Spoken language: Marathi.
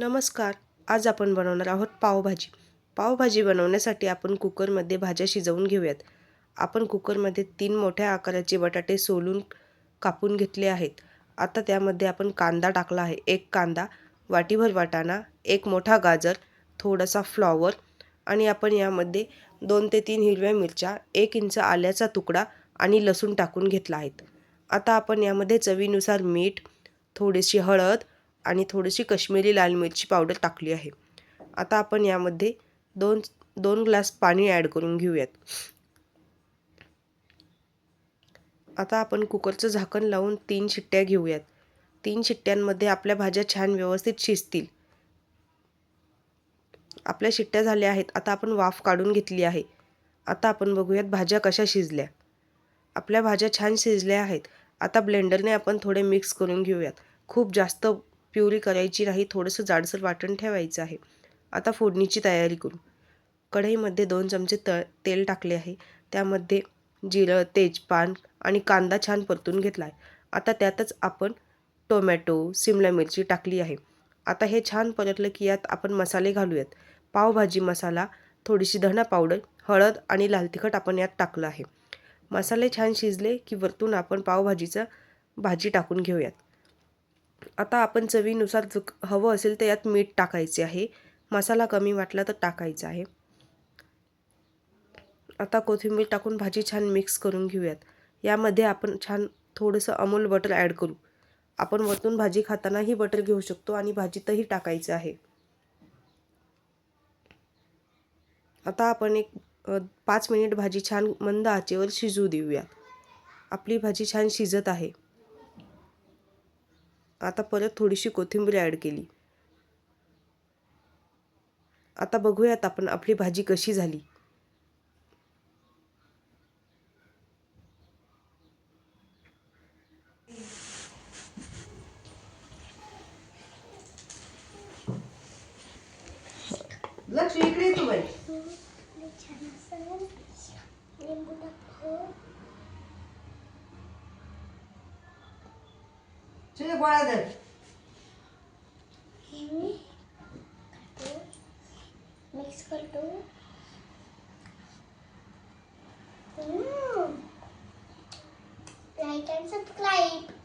नमस्कार आज आपण बनवणार आहोत पावभाजी. पावभाजी बनवण्यासाठी आपण कुकरमध्ये भाज्या शिजवून घेऊयात. आपण कुकरमध्ये तीन मोठ्या आकाराचे बटाटे सोलून कापून घेतले आहेत. आता त्यामध्ये आपण कांदा टाकला आहे. एक कांदा वाटीभर वाटाणा एक मोठा गाजर थोडासा फ्लॉवर आणि आपण यामध्ये दोन ते तीन हिरव्या मिरच्या एक इंच आल्याचा तुकडा आणि लसूण टाकून घेतला आहेत. आता आपण यामध्ये चवीनुसार मीठ थोडीशी हळद आणि थोडीशी कश्मीरी लाल मिरची पावडर टाकली आहे. आता आपण यामध्ये दोन दोन ग्लास पाणी ॲड करून घेऊयात. आता आपण कुकरचं झाकण लावून तीन शिट्ट्या घेऊयात. तीन शिट्ट्यांमध्ये आपल्या भाज्या छान व्यवस्थित शिजतील. आपल्या शिट्ट्या झाल्या आहेत. आता आपण वाफ काढून घेतली आहे. आता आपण बघूयात भाज्या कशा शिजल्या. आपल्या भाज्या छान शिजल्या आहेत. आता ब्लेंडरने आपण थोडे मिक्स करून घेऊयात. खूप जास्त प्युरी करायची नाही थोडंसं जाडसर वाटण ठेवायचं आहे. आता फोडणीची तयारी करू. कढईमध्ये दोन चमचे त तेल टाकले आहे. त्यामध्ये जिरं तेजपान आणि कांदा छान परतून घेतला आहे आता त्यातच आपण टोमॅटो सिमला मिरची टाकली आहे. आता हे छान परतलं की यात आपण मसाले घालूयात. पावभाजी मसाला थोडीशी धणा पावडर हळद आणि लाल तिखट आपण यात टाकलं आहे. मसाले छान शिजले की वरतून आपण पावभाजीचं भाजी टाकून घेऊयात. आता आपण चवीनुसार जर हवं असेल तर यात मीठ टाकायचे आहे. मसाला कमी वाटला तर टाकायचा आहे. आता कोथिंबीर टाकून भाजी छान मिक्स करून घेऊयात. यामध्ये आपण छान थोडंसं अमूल बटर ॲड करू. आपण वरतून भाजी खातानाही बटर घेऊ शकतो आणि भाजीतही टाकायचं आहे. आता आपण एक पाच मिनिट भाजी छान मंद आचेवर शिजू देऊया आपली भाजी छान शिजत आहे. आता परत थोडीशी कोथिंबीर ॲड केली. आता बघूयात आपण आपली भाजी कशी झाली. लक्ष इकडे तू बाई. Şimdi bu arada. Mix hmm. Like and subscribe.